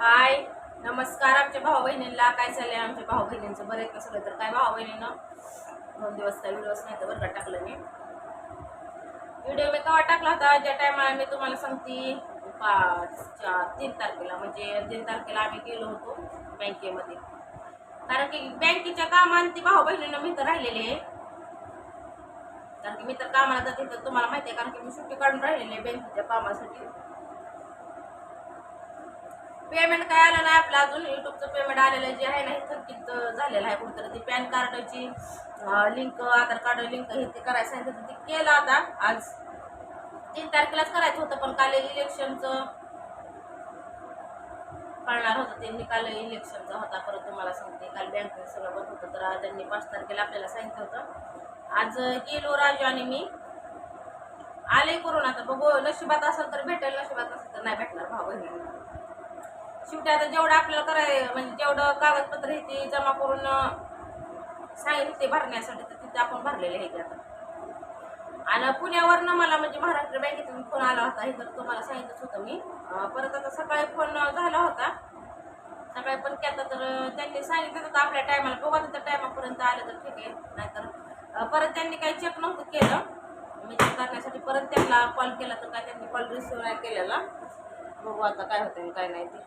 हाय नमस्कार आमच्या भाऊ बहिणींना काय चाललंय आमच्या भाऊ बहिणींचं बरं आहे का सगळं? तर काय भाऊ बहिणीनं दोन दिवस काय व्हिडिओच नाही तर बरं का टाकलं मी. व्हिडिओ मी केव्हा टाकला होता? ज्या टायमाला मी तुम्हाला सांगते पाच चार तीन तारखेला. म्हणजे तीन तारखेला आम्ही गेलो होतो बँकेमध्ये. कारण की बँकेच्या कामात ती भाऊ बहिणीनं मी तर राहिलेले आहे. कारण की मी तर कामाला जाते तर तुम्हाला माहिती आहे कारण की मी सुट्टी काढून राहिलेली आहे बँकेच्या कामासाठी. पेमेंट काय आलं नाही आपलं? अजून युट्यूबचं पेमेंट आलेलं जे आहे ना हे थकीत झालेलं आहे कुठंतरी. ती पॅन कार्डची लिंक आधार कार्ड लिंक हे ते करायचं सांगितलं ते केलं आता आज. तीन तारखेलाच करायचं होतं पण काल इलेक्शनचं कळणार होतं ते निकाल इलेक्शनचा होता परत तुम्हाला सांगते. काल बँक सगळं बंद होतं तर आज त्यांनी पाच तारखेला आपल्याला सांगितलं होतं. आज गेलो राजू आणि मी. आले करून आता बघू नशिबात असेल तर भेटेल नशिबात असेल तर नाही भेटणार भाऊ बहिणी शेवटी आता जेवढं आपल्याला कराय म्हणजे जेवढं कागदपत्र आहे ते जमा करून सांगितले ते भरण्यासाठी तर तिथे आपण भरलेले आहे ते आता. आणि पुण्यावरनं मला म्हणजे महाराष्ट्र बँकेतून फोन आला होता हे तर तुम्हाला सांगितलंच होतं मी. परत आता सकाळी फोन झाला होता. सकाळी पण केला तर त्यांनी सांगितलं होतं आपल्या टायमाला बघा तर टायमापर्यंत आलं तर ठीक आहे. नाहीतर परत त्यांनी काही चेक नव्हतं केलं. मी चेक करण्यासाठी परत त्यांना कॉल केला तर काय त्यांनी कॉल रिसिव्ह नाही केलेला. बघू आता काय होतं काय नाही ते.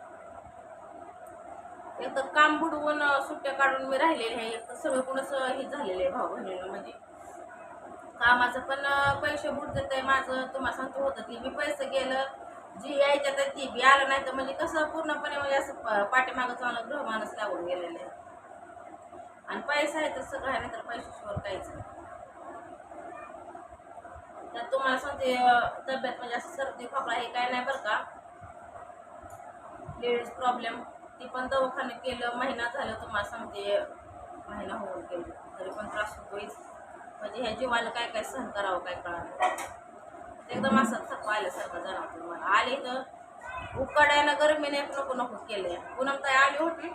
एक तर काम बुडवून सुट्ट्या काढून मी राहिलेले आहे. एक तर सगळं कुणच हे झालेलं आहे भाऊ बहिणीनं म्हणजे. कामाचं पण पैसे बुडत आहे. माझं तुम्हाला सांगतो होतं की मी पैसे गेलं जी यायच्या तर ती बी आलं नाही. तर म्हणजे कसं पूर्णपणे म्हणजे असं पाठीमागं चांगलं गृहमानच लागून गेलेलं आहे. आणि पैसा आहे तर सगळं आहे नाही तर पैशाशिवाय काहीच नाही. तर तुम्हाला सांगते तब्येत म्हणजे असं सर्दी खोकला हे काय नाही बरं का. लेडीज प्रॉब्लेम ती पण दवाखान्यात केलं महिना झालं तुम्हाला सांगते म्हणजे महिना होऊन गेलं. तरी पण त्रास होतोच म्हणजे ह्या जीवाला काय काय सहन करावं काय कळणार एकदम असं थकवा आल्यासारखं जाणवतं मला आले तर उकाड्यानं गरमीने एक नको नको केले पूनमताई आली होती.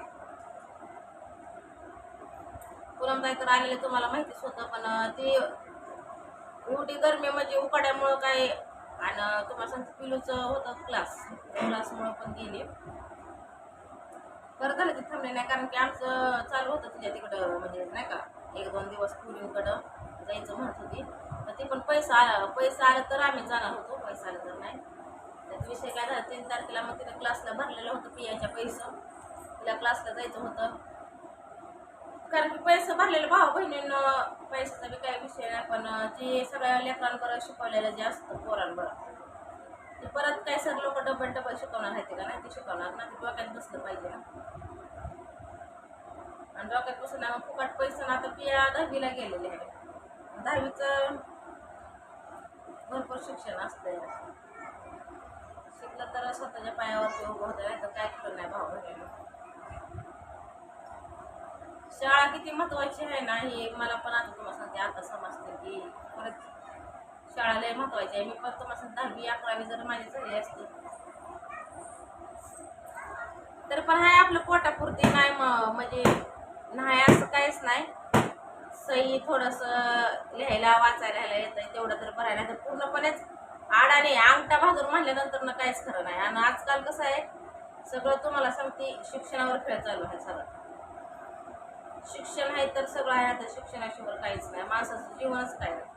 पूनमताई तर आलेले तुम्हाला माहितीच होतं पण ती एवढी गरमी म्हणजे उकाड्यामुळं काय आणि तुम्हाला सांगते पिलूचं होतं क्लास क्लासमुळं पण गेली. बरं झालं ते थांबले नाही कारण की आमचं चालू होतं तिच्या तिकडं म्हणजे नाही का एक दोन दिवस पुरीकडं जायचं म्हणत होती. तर ते पण पैसा आला पैसा आला तर आम्ही जाणार होतो पैसा आला तर नाही. त्याचा विषय काय झाला तीन तारखेला मग तिने क्लासला भरलेलं होतं पियाच्या पैसं. तिला क्लासला जायचं होतं. कारण की पैसे भरलेले भाऊ बहिणींना पैशाचा बी काही विषय नाही पण जे सगळ्या लेकरांबरोबर शिकवलेलं जे असतं पोरांबरोबर. ते परत काय सर लोक डबल डबल शिकवणार आहेत का नाही ते शिकवणार ना ते डोक्यात बसलं पाहिजे ना. आणि डॉक्यात बसून मग फुकट पैसे ना आता पिया दहावीला गेलेले आहे दहावीचं भरपूर शिक्षण असतंय. शिकलं तर स्वतःच्या पायावरती उभं होतं नाही तर काय खरं नाही भाव शाळा किती महत्वाची आहे ना हे मला पण आता तुम्हाला सांगते आता समजते की परत शाळा लय महत्वाची आहे. मी पण तुम्हाला सांगते दहावी अकरावी जर माझी झाली असती तर पण हाय आपलं पोटापुरती नाही म- म्हणजे नाही असं काहीच नाही. सही थोडंसं लिहायला वाचायला लिहायला येतं तेवढं तर भरायला. तर पूर्णपणेच आडाने अंगठा भाजून म्हणल्यानंतर ना काहीच खरं नाही. आणि आजकाल कसं आहे सगळं तुम्हाला सांगते शिक्षणावर खेळ चालू आहे सगळं. शिक्षण आहे तर सगळं आहे आता शिक्षणाशिवाय काहीच नाही. माणसाचं जीवनच काय नाही.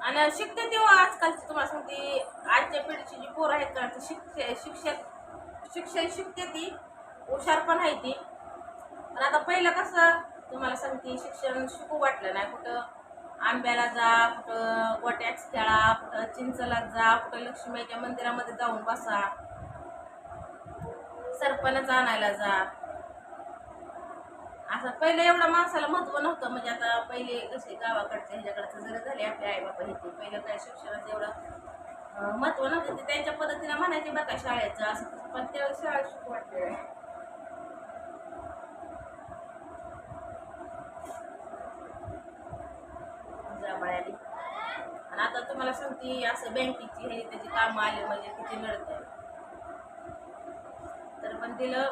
आणि शिकते तेव्हा आजकालची तुम्हाला सांगते आजच्या पिढीची जी पोरं आहेत का ती शिक्षण शिक्षक शिक्षण शिकते ती. हुशार पण आहे ती. पण आता पहिलं कसं तुम्हाला सांगते शिक्षण शिकू वाटलं नाही. कुठं आंब्याला जा कुठं गोट्याच खेळा कुठं चिंचला जा कुठं लक्ष्मीच्या मंदिरामध्ये जाऊन बसा. सरपणच आणायला जा. असं पहिले एवढं माणसाला महत्त्व नव्हतं. म्हणजे आता पहिले कसे गावाकडचे ह्याच्याकडचं जर झाले आपले आई बाबा हे ते पहिलं काय शिक्षणाचं एवढं महत्त्व महत्त्व नव्हतं. ते त्यांच्या पद्धतीने म्हणायचे बघा शाळेचं असं पण त्या शाळा शिकू वाटते मला सांगते असं बँकेची हे त्याची कामं आले म्हणजे किती नडत तर पण तिला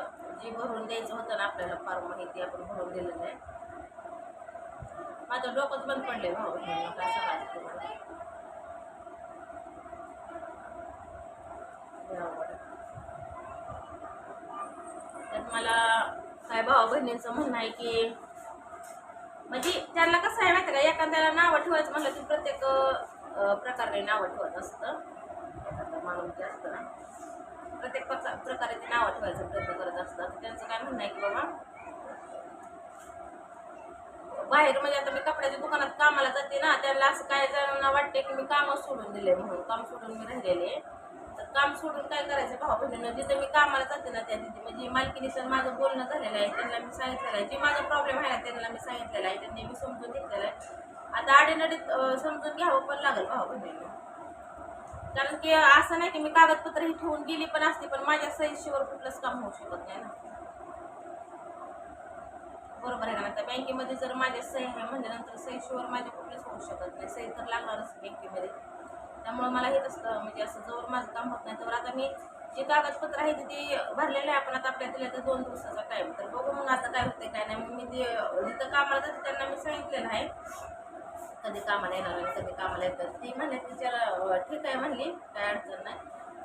जे भरून द्यायचं होतं ना आपल्याला फार माहिती आपण भरून दिलं नाही माझं डोकंच बंद पडले भाऊ बहिणींनो, काय सांगायचं तुम्हाला मला. काय भाऊ बहिणींचं म्हणणं आहे की म्हणजे त्यांना कसं आहे माहिती का? एखाद्याला नावं ठेवायचं म्हणलं की प्रत्येक प्रकारे नावं ठेवत असतं. एखादा माणूस जे असतं ना प्रत्येक प्रकार प्रकारे ते नावं ठेवायचा प्रयत्न करत असतात. त्यांचं काय म्हणणं आहे की बाबा बाहेर म्हणजे आता मी कपड्याच्या दुकानात कामाला जाते ना त्यांना असं काय जणांना वाटते की मी काम सोडून दिले म्हणून काम सोडून मी राहिलेले. तर काम सोडून काय करायचं? भाऊ बहिणीनं जिथे मी कामाला जाते ना त्या तिथे म्हणजे मालकीनी सर माझं बोलणं झालेलं आहे त्यांना मी सांगितलेलं आहे. जे माझा प्रॉब्लेम आहे ना त्यांना मी सांगितलेलं आहे. त्यांनी मी समजून घेतलेलं आहे. आता आडीनडीत समजून घ्यावं पण लागेल भाऊ बहिणीला. कारण की असं नाही की मी कागदपत्र ही ठेवून गेली पण असते पण माझ्या सहीशिवर कुठलंच काम होऊ शकत नाही ना. बरोबर आहे ना त्या बँकेमध्ये जर माझ्या सही आहे म्हणल्यानंतर सहीशिवर माझ्या कुठलंच होऊ शकत नाही. सही तर लागणारच बँकेमध्ये. त्यामुळे मला हे तसं म्हणजे असं जवळ माझं काम होत नाही. तर आता मी जे कागदपत्र आहे ते भरलेलं आहे आपण आता आपल्या दिल्या तर दोन दिवसाचा टाईम तर बघू मग आता काय होतंय काय नाही. मग मी जिथं कामाला जाते त्यांना मी सांगितलेलं आहे. कधी कामाला येणार आहे कधी कामाला येतात ती म्हणले तिच्याला ठीक आहे म्हणली काय अडचण नाही.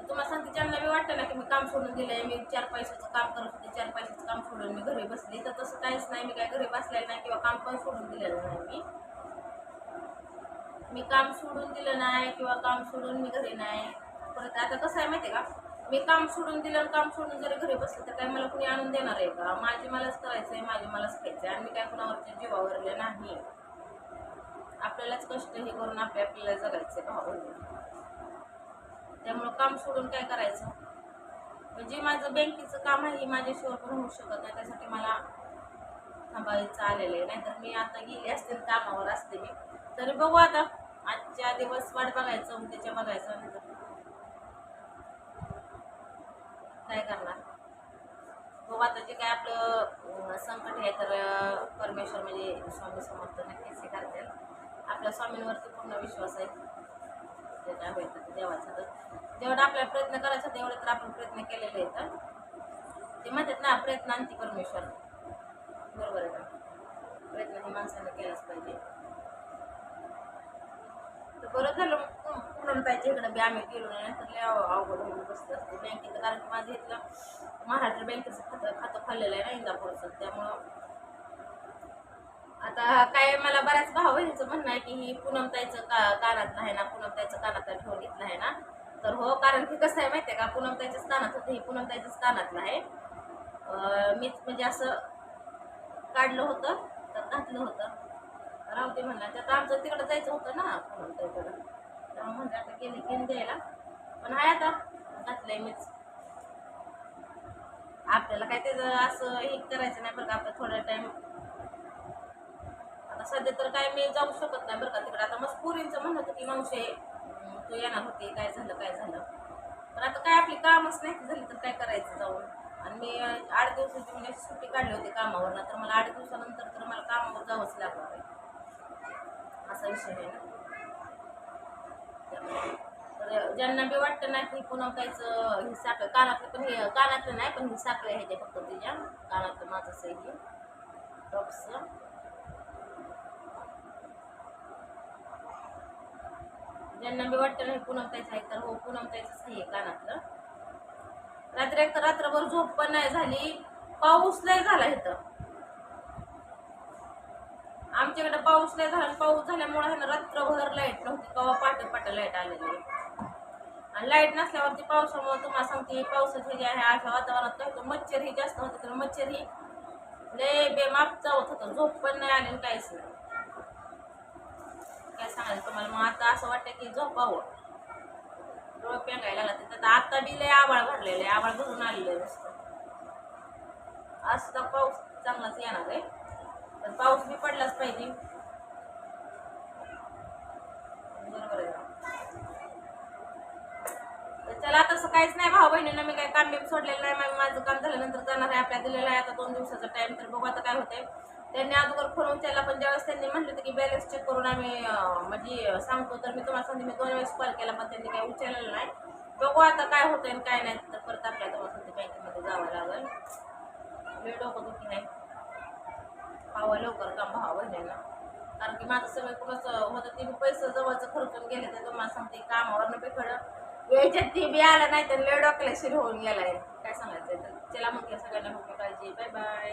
तुम्हाला सांगते ज्यांना मी वाटतं ना की मी काम सोडून दिलंय मी चार पैशाचं काम करत होते चार पैशाचं काम सोडून मी घरी बसली तर तसं काहीच नाही मी काय घरी बसलेलं नाही किंवा काम पण सोडून दिलेलं नाही मी. मी काम सोडून दिलं नाही किंवा काम सोडून मी घरी नाही. परत आता कसं आहे माहिती का? मी काम सोडून दिलं आणि काम सोडून जरी घरी बसलं तर काय मला कुणी आणून देणार आहे का? माझी मलाच करायचं आहे माझी मलाच खायचं आहे आणि मी काय कुणावरच्या जीवावरले नाही. आपल्यालाच कष्ट हे करून आपल्या आपल्याला जगायचं भावा हो? त्यामुळं काम सोडून काय करायचं? म्हणजे माझं बँकेचं काम आहे हे माझ्याशिवाय पण होऊ शकत नाही. त्यासाठी मला थांबायचं आलेलं आहे. नाहीतर मी आता गेली असते कामावर असते मी. तरी बघू आता. आजच्या दिवस वाट बघायचं उद्याच्या बघायचं. नाही तर काय करणार? बघू आता जे काय आपलं संकट आहे तर परमेश्वर म्हणजे स्वामी समर्थ नक्कीच हे करतील. आपल्या स्वामींवरती पूर्ण विश्वास आहे. काय ते देवाचा तर. जेवढा आपल्याला प्रयत्न करायचा तेवढे तर आपण प्रयत्न केलेले आहेत. ते म्हणतात ना प्रयत्न आणते परमेश्वर. बरोबर आहे ना प्रयत्न हे माणसाने केलाच पाहिजे. तर बरं झालं मग. पूर्ण पाहिजे इकडं बी आम्ही गेलो नाही तर लय अवघड होऊन बसलं असतं. बँकेचं कारण माझं इथलं महाराष्ट्र बँकेचं खातं खातं खाल्लेलं आहे ना इंदापूरचं. त्यामुळं आता काय मला बऱ्याच भाव बहिणीचं म्हणणं आहे की ही पूनमताईचं का कानातलं आहे ना पूनमताईचं कानातलं ठेवून घेतलं आहे ना. तर हो कारण की कसं आहे माहिती आहे का पूनमताईच्याच कानात होतं ही पूनमताईचंच कानातलं आहे मीच म्हणजे असं काढलं होतं तर घातलं होतं. राहते दे तर त्यात आमचं तिकडं जायचं होतं ना पूनमताईकडं त्यामुळे म्हणलं आता गेले गेले द्यायला. पण आहे आता घातलंय मीच. आपल्याला काय त्याचं असं हे करायचं नाही बरं का आपलं थोडा टाईम आता सध्या तर काय मी जाऊ शकत नाही बरं का तिकडे. आता मग पुरींचं म्हणत होतं की मावशे तू येणार होती. काय झालं काय झालं? पण आता काय आपली कामच नाही झाली तर काय करायचं जाऊन? आणि मी आठ दिवसाची म्हणजे सुट्टी काढली होती कामावर. तर मला आठ दिवसानंतर तर मला कामावर जावंच लागणार आहे. असा विषय आहे ना. तर ज्यांना बी वाटतं नाही की पुन्हा काहीच हे साखर कानातलं पण हे कानातलं नाही पण ही साखर आहे ह्याच्या फक्त तिच्या. कानातलं माझंच आहे हे टॉप्सचं ज्यांना मी वाटतं नाही पूनम आहे तर हो पुनमताईचंच आहे कानातलं. रात्री एक रात्रभर झोप पण नाही झाली पाऊस लय झाला इथं. आमच्याकडे पाऊस नाही झाला पाऊस झाल्यामुळे आहे रात्रभर लाइट नव्हती कवा पाट पाट लाइट आलेली. आहे. आणि लाइट नसल्यावरती पावसामुळे तुम्हाला सांगते पावसाचे जे आहे अशा वातावरणात काय मच्छर ही जास्त होते तर मच्छर ही लय बेमाप चावत होतं झोप पण नाही आलेलं काहीच नाही. मला मग आता असं वाटतं की झोपावं हो. डोळं पेंगायला लागला. तिथं आता बी लय आबाळ भरलेलं आहे आबाळ भरून आलेलं आहे नुसतं. आज तर पाऊस चांगलाच येणार आहे. पण पाऊस बी पडलाच पाहिजे. बरोबर आहे ना? तर चला काहीच नाही भाऊ बहिणींना मी काही काम बिम सोडलेलं नाही. माझं काम झाल्यानंतर जाणार आहे. आपल्या दिलेला आहे. आता दोन दिवसाचा टाइम तर बघू आता काय होते त्यांनी अगोदर फोन उचलला पण ज्यावेळेस त्यांनी म्हटलं होतं की बॅलन्स चेक करून आम्ही म्हणजे सांगतो. तर मी तुम्हाला सांगते मी दोन वेळेस कॉल केला पण त्यांनी काही उचललेलं नाही. बघू आता काय होतंय आणि काय नाही. तर परत आपल्याला तुम्हाला सांगते बँकेमध्ये जावं लागेल. वेळ डोकं दुखी नाही. पाहावं लवकर काम भावा बहिणींना कारण की माझं सगळं कुठंच होतं ते मी पैसे जवळचं खर्चून गेले तर तुम्हाला सांगते कामावरनं बी खरं यायच्यात ती बी आला नाही तर लय डोक्याला शिर होऊन गेलाय. काय सांगायचं तर चला मग सगळ्यांना म्हटलं काळजी बाय बाय